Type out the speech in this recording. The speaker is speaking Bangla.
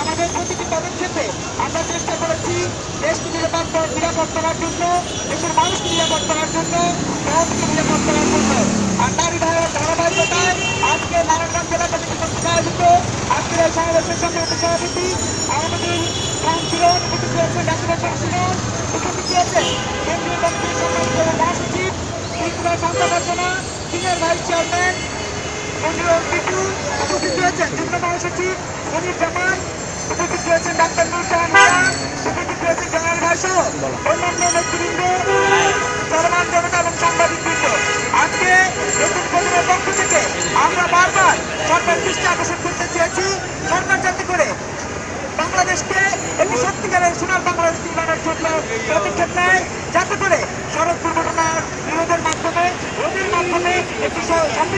আমাদের প্রতিটি পদক্ষেপে আমরা চেষ্টা করেছি দেশকে নিরাপদ নিরাপদ করার জন্য, দেশের মানুষকে নিরাপদ করার জন্য সমাজকে নিরাপদ করার জন্য। আর তারই ধারা- ধারাবাহিকতায় আজকে নারায়ণগঞ্জ জেলা কমিটি কর্তৃক আয়োজিত আজকের এই সমাবেশের সম্মানিত সভাপতি আমাদের কাউন্সিলর উপস্থিত রয়েছেন ডাক্তার সংশোধন উপস্থিত রয়েছেন কেন্দ্রীয় মন্ত্রী সম্মানিত মহাসচিব ত্রিপুরা সংসদ রচনা সিনিয়র ভাইস চেয়ারম্যান কেন্দ্রীয় পিটু উপস্থিত রয়েছেন। যুগ্ম মহাসচিব মনির জামান উপস্থিত রয়েছেন। ডাক্তার নুরজাহান মিয়া উপস্থিত রয়েছেন জেনারেল ভাইসহ অন্যান্য নেতৃবৃন্দ, চলমান জনতা এবং সাংবাদিকবৃন্দ। আজকে নতুন প্রজন্মের পক্ষ থেকে আমরা বারবার সরকার দৃষ্টি আকর্ষণ করতে চেয়েছি। সরকার যাতে করে বাংলাদেশকে একটি সত্যিকারের সোনার বাংলাদেশ নির্মাণের জন্য পদক্ষেপ নেয় যাতে করে সড়ক দুর্ঘটনার বিরোধের মাধ্যমে রোধের মাধ্যমে একটি স-